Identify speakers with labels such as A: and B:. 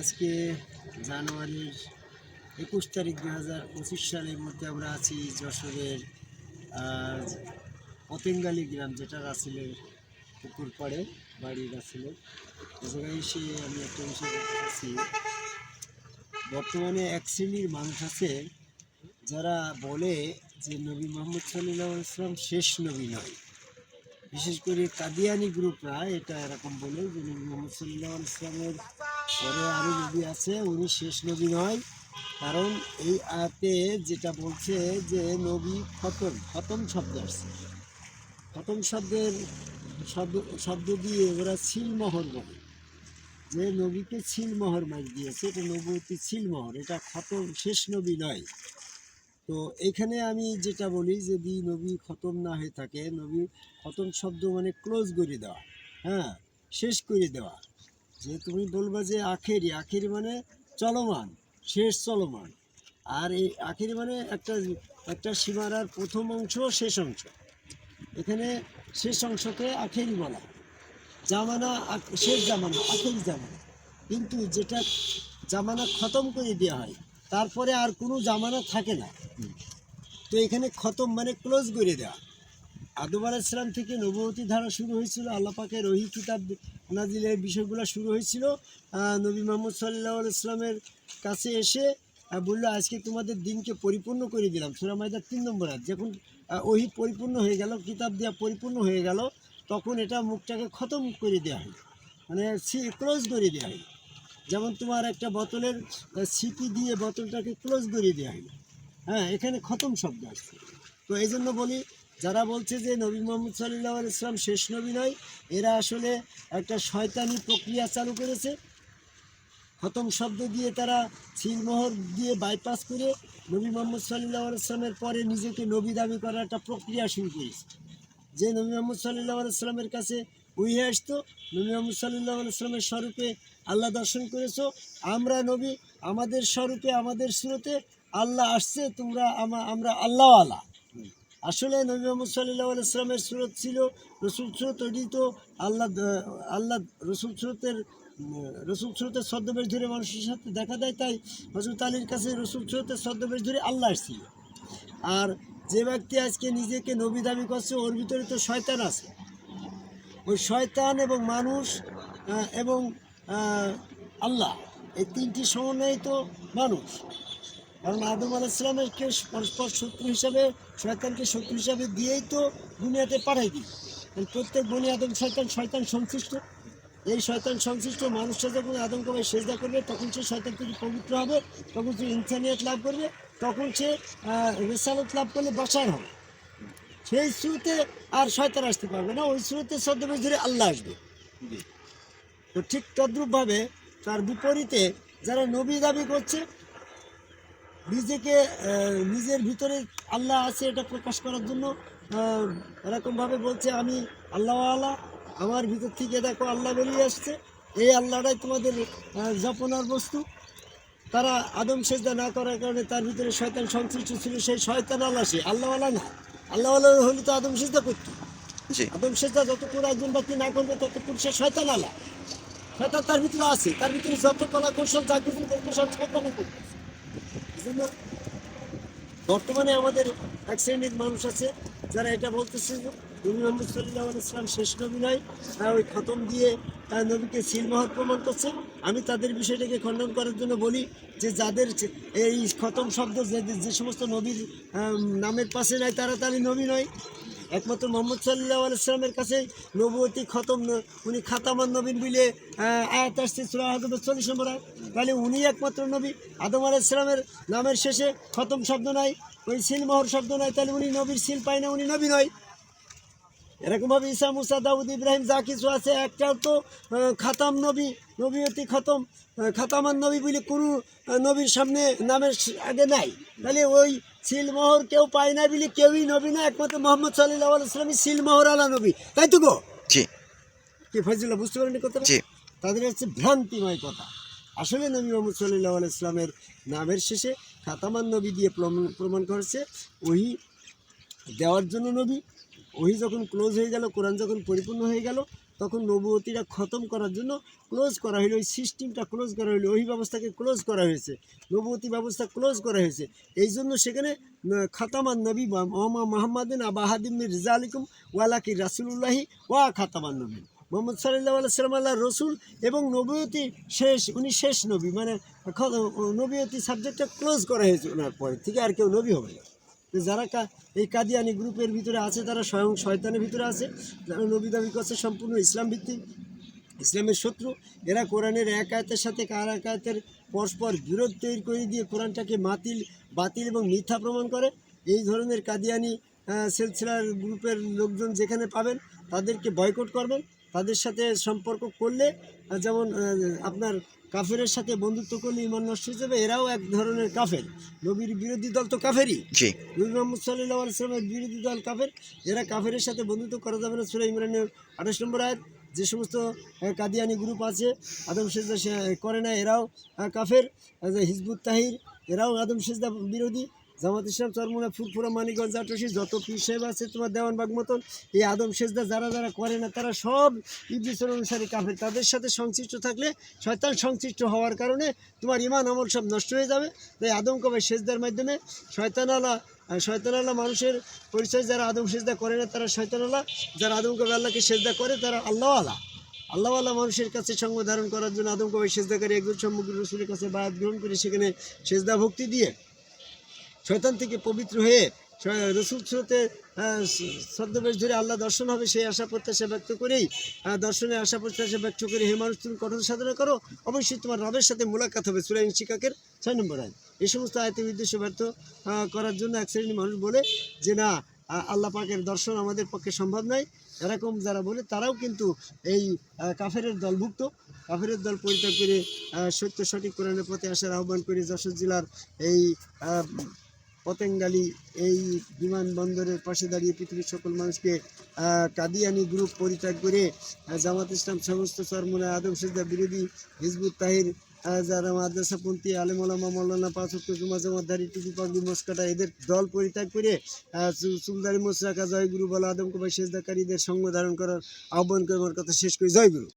A: আজকে জানুয়ারির একুশ তারিখ দু হাজার পঁচিশ সালের মধ্যে আমরা আছি যশোরের পতেঙ্গালি গ্রাম, যেটা রাসেলের পুকুর পাড়ে, বাড়ি রাসেলের। জায়গায় এসে আমি একটা বিষয় বলতে চাচ্ছি বর্তমানে এক শ্রেণির মানুষ আছে যারা বলে যে নবী মোহাম্মদ সাল্লাহ ইসলাম শেষ নবী নয়। বিশেষ করে কাদিয়ানি গ্রুপরা এটা এরকম বলে যে নবী মোহাম্মদ সাল্লাহ ইসলামের পরে আরও নবী আছে, উনি শেষ নবী নয়। কারণ এই আয়াতে যেটা বলছে যে নবী খতম খতম শব্দ আসছে। খতম শব্দের শব্দ শব্দ দিয়ে ওরা ছিলমোহর বলে। যে নবীকে ছিলমোহর মার দিয়েছে, এটা নবতী ছিলমোহর এটা খতম, শেষ নবী নয়। তো এখানে আমি যেটা বলি যদি নবী খতম না হয়ে থাকে নবী খতম শব্দ মানে ক্লোজ করে দেওয়া হ্যাঁ শেষ করে দেওয়া। যে তুমি বলবা যে আখেরি আখেরি মানে চলমান, শেষ চলমান। আর এই আখেরি মানে একটা একটা সীমারার প্রথম অংশ, শেষ অংশ। এখানে শেষ অংশকে আখেরি বলা জামানা শেষ জামানা, আখেরি জামানা। কিন্তু যেটা জামানা খতম করে দেওয়া হয় তারপরে আর কোনো জামানা থাকে না। তো এখানে খতম মানে ক্লোজ করে দেওয়া আদম আলাইসলাম থেকে নবতী ধারা শুরু হয়েছিল আল্লাপাকে রহি কিতাব নাজিলের বিষয়গুলো শুরু হয়েছিল। নবী মোহাম্মদ সাল্লাহ ইসলামের কাছে এসে বলল, আজকে তোমাদের দিনকে পরিপূর্ণ করে দিলাম। সুরা মাইদার তিন নম্বর আয়াত, যখন ওহি পরিপূর্ণ হয়ে গেল, কিতাব দেওয়া পরিপূর্ণ হয়ে গেল, তখন এটা মুখটাকে খতম করে দেওয়া হয় মানে ক্লোজ করে দেওয়া হয় যেমন তোমার একটা বোতলের সিপি দিয়ে বোতলটাকে ক্লোজ করে দেওয়া হয় হ্যাঁ এখানে খতম শব্দ আসছে। তো এই জন্য বলি, যারা বলছে যে নবী মোহাম্মদ সাল্লাহ ইসলাম শেষ নবী নয়, এরা আসলে একটা শয়তানি প্রক্রিয়া চালু করেছে। খতম শব্দ দিয়ে তারা সিলমোহর দিয়ে বাইপাস করে নবী মোহাম্মদ সাল্লাহ ইসলামের পরে নিজেকে নবী দাবি করার একটা প্রক্রিয়া শুরু করেছে। যে নবী মোহাম্মদ সাল্লাহ ইসলামের কাছে উইহে আসতো, নবী মোহাম্মদ সাল্লাহ ইসলামের স্বরূপে আল্লাহ দর্শন করেছ। আমরা নবী, আমাদের স্বরূপে, আমাদের স্রোতে আল্লাহ আসছে, তোমরা আমা- আমরা আল্লাহ আল্লাহ আসলে নবী মোহাম্মদ সাল্লাহ ইসলামের সুরত ছিল রসুল সুরত তো আল্লাহ আল্লাহ রসুল সুরতের রসুল সুরতের ছদ্মবেশ ধরে মানুষের সাথে দেখা দেয়, তাই হজরত আলীর কাছে রসুল সুরতের ছদ্মবেশ ধরে আল্লাহ আসছিল। আর যে ব্যক্তি আজকে নিজেকে নবী দাবি করছে, ওর ভিতরে তো শয়তান আছে। ওই শয়তান এবং মানুষ এবং আল্লাহ। এই তিনটি সমন্বয় তো মানুষ। কারণ আদম আলাইসলামেরকে পরস্পর শত্রু হিসাবে, শয়তানকে শত্রু হিসাবে দিয়েই তো দুনিয়াতে পাঠাই দিই। প্রত্যেক বনি আদম শয়তান শয়তান সংশ্লিষ্ট। এই শয়তান সংশ্লিষ্ট মানুষটা যখন আদমকে ভাই সেজদা করবে, তখন সে শয়তান থেকে পবিত্র হবে, তখন সে ইনসানিয়ত লাভ করবে, তখন সে রেসালত লাভ করলে বাসায় হবে। সেই স্রোতে আর শয়তান আসতে পারবে না। ওই স্রোতে ছদ্মবেশ ধরে আল্লাহ আসবে। তো ঠিক তদ্রূপভাবে তার বিপরীতে যারা নবী দাবি করছে নিজেকে নিজের ভিতরে আল্লাহ আছে এটা প্রকাশ করার জন্য এরকমভাবে বলছে আমি আল্লাহ আল্লাহ আমার ভিতর থেকে দেখো আল্লাহ বেরিয়ে আসছে এই আল্লাহটাই তোমাদের জপনার বস্তু। তারা আদম সেজদা না করার কারণে তার ভিতরে শয়তান সংশ্লিষ্ট ছিল সেই শয়তান আল্লাহ সে আল্লাহ আল্লাহ না। আল্লাহ আল্লাহ হলে তো আদম সেজদা করতো। আদম সেজদা যতক্ষণ একজন ব্যক্তি না করবে ততক্ষণ সে শয়তান আলা শয়তান তার ভিতরে আছে। তার ভিতরে যত কলা কৌশল, যা কিছু শয়তানই বর্তমানে আমাদের এক শ্রেণির মানুষ আছে, যারা এটা বলতেছে ইসলাম শেষ নবী নয়, তারা ওই খতম দিয়ে তার নবীকে সিলমহর প্রমাণ করছে। আমি তাদের বিষয়টাকে খণ্ডন করার জন্য বলি যে, যাদের এই খতম শব্দ যে সমস্ত নবীর নামের পাশে নাই, তারা তারই নবী নয়। একমাত্র মোহাম্মদ সাল্লাহ আলাইসালামের কাছে নবতী খতম উনি খাতামান নবীন বলে আয়াত আসছে সুরা চল্লিশ নম্বর তাহলে উনি একমাত্র নবী। আদম আলাইসালামের নামের শেষে খতম শব্দ নাই, ওই সিলমোহর শব্দ নাই, তাহলে উনি নবীর সিল পায় না, উনি নবী নয়। এরকমভাবে ঈসা মুসা দাউদ ইব্রাহিম যা কিছু আছে একটাও তো খাতাম নবী নবীয়তি খতম। আহ, খাতামান নবী বলে কোনো নবীর সামনে নামের আগে নাই। তাহলে ওই সিলমোহর কেউ পায় না বলে কেউই নবী না একমাত্র মোহাম্মদ সাল্লাহ আলাইসলামী সিলমোহর আলা নবী। তাই তো গো?
B: জি।
A: কি ফজিলা বুঝতে পারেনি কথাটা?
B: জি।
A: তাদের হচ্ছে ভ্রান্তিময় কথা। আসলে নবী মোহাম্মদ সাল্লাহ ইসলামের নামের শেষে খাতামান নবী দিয়ে প্রমাণ প্রমাণ করেছে ওই দেওয়ার জন্য নবী ওহি যখন ক্লোজ হয়ে গেল, কোরআন যখন পরিপূর্ণ হয়ে গেল, তখন নবুয়তিরা খতম করার জন্য ক্লোজ করা হলো ওই সিস্টেমটা ক্লোজ করা হলো ওই ব্যবস্থাকে ক্লোজ করা হয়েছে, নবুয়তি ব্যবস্থা ক্লোজ করা হয়েছে। এই জন্য সেখানে খাতামান নবী মোহাম্মদ মাহমাদিন আবাহাদিম রিজা আলিকুম ওয়ালাকি রাসুলুল্লাহি ওয়া খাতামান নবী। মোহাম্মদ সাল্লাহ সাল্লাম আল্লাহ রসুল এবং নবীয়তি শেষ, উনি শেষ নবী মানে নবীয়তি সাবজেক্টটা ক্লোজ করা হয়েছে ওনার পরে থেকে আর কেউ নবী হবে না। যারা এই কাদিয়ানি গ্রুপের ভিতরে আছে, তারা স্বয়ং শয়তানের ভিতরে আছে। যারা নবী দাবি করছে, সম্পূর্ণ ইসলাম ভিত্তিক, ইসলামের শত্রু। এরা কোরআনের এক আয়তের সাথে কার এক আয়তের পরস্পর বিরোধ তৈরি করে দিয়ে কোরআনটাকে মাতিল, বাতিল এবং মিথ্যা প্রমাণ করে। এই ধরনের কাদিয়ানি সিলসিলার গ্রুপের লোকজন যেখানে পাবেন, তাদেরকে বয়কট করবেন। তাদের সাথে সম্পর্ক করলে যেমন আপনার কাফেরের সাথে বন্ধুত্ব করলে ইমান নষ্ট হয়ে যাবে এরাও এক ধরনের কাফের। নবীর বিরোধী দল তো কাফেরই। নবী মোহাম্মদ সাল্লাহ আলসালামের বিরোধী দল কাফের। এরা কাফের সাথে বন্ধুত্ব করা যাবে না সুরা ইমরানের আঠাশ নম্বর আয়াত। যে সমস্ত কাদিয়ানি গ্রুপ আছে আদম সেজদা করে না এরাও কাফের। হিজবুত তাহির এরাও আদম সেজদা বিরোধী। জামাত ইসলাম চরমুনা ফুরফুরা মানিকগঞ্জ আটশি যত পীর সাহেব আছে তোমার দেওয়ানবাগ মতন, এই আদম সেজদা যারা যারা করে না, তারা সব ইবলিসের অনুসারী কাফের। তাদের সাথে সংশ্লিষ্ট থাকলে শয়তান সংশ্লিষ্ট হওয়ার কারণে তোমার ইমান আমল সব নষ্ট হয়ে যাবে। তাই আদম কবে সেজদার মাধ্যমে শয়তানালা শয়তানালা মানুষের পরিচয় যারা আদম সেজদা করে না, তারা শয়তানালা, যারা আদম কবে আল্লাহকে সেজদা করে, তারা আল্লাহওয়ালা। আল্লাহওয়ালা মানুষের কাছে সঙ্গ ধারণ করার জন্য আদম কবে সেজদাকারী একজন সম্মুখ রসুলের কাছে বায়াত গ্রহণ করে, সেখানে সেজদা ভক্তি দিয়ে শয়তান থেকে পবিত্র হয়ে রসুল স্রোতে ছদ্মবেশ ধরে আল্লাহ দর্শন হবে, সেই আশা প্রত্যাশা ব্যক্ত করেই দর্শনের আশা প্রত্যাশা ব্যক্ত করে হে মানুষ, তুমি কঠোর সাধনা করো। অবশ্যই তোমার রবের সাথে মোলাকাত হবে সুরাইন শিকাকের ছয় নম্বর আয় এই সমস্ত আয়তের উদ্দেশ্য ব্যর্থ করার জন্য এক শ্রেণির মানুষ বলে যে, না আল্লাহ পাকের দর্শন আমাদের পক্ষে সম্ভব নয় এরকম যারা বলে, তারাও কিন্তু এই কাফের দলভুক্ত। কাফের দল পরিত্যাগ করে সত্য সঠিক কোরআনের পথে আসার আহ্বান করে যশোর জেলার এই পতেঙ্গালি এই বিমানবন্দরের পাশে দাঁড়িয়ে পৃথিবীর সকল মানুষকে কাদিয়ানি গ্রুপ পরিত্যাগ করে জামাত ইসলাম সমস্ত চরমুনা আদম সিজদা বিরোধী হিজবুত তাহির যারা মাদ্রাসাপন্থী আলেমলামা মৌলানা পাঁচক্য জুমা জমাদারি টুপি, পাগড়ি, মস্কাটা, এদের দল পরিত্যাগ করে চুলদারি মোসরাকা জয়গুরু বলা আদম কবাই সেজদাকারীদের সঙ্গ ধারণ করার আহ্বান করে আমার কথা শেষ করি। জয়গুরু।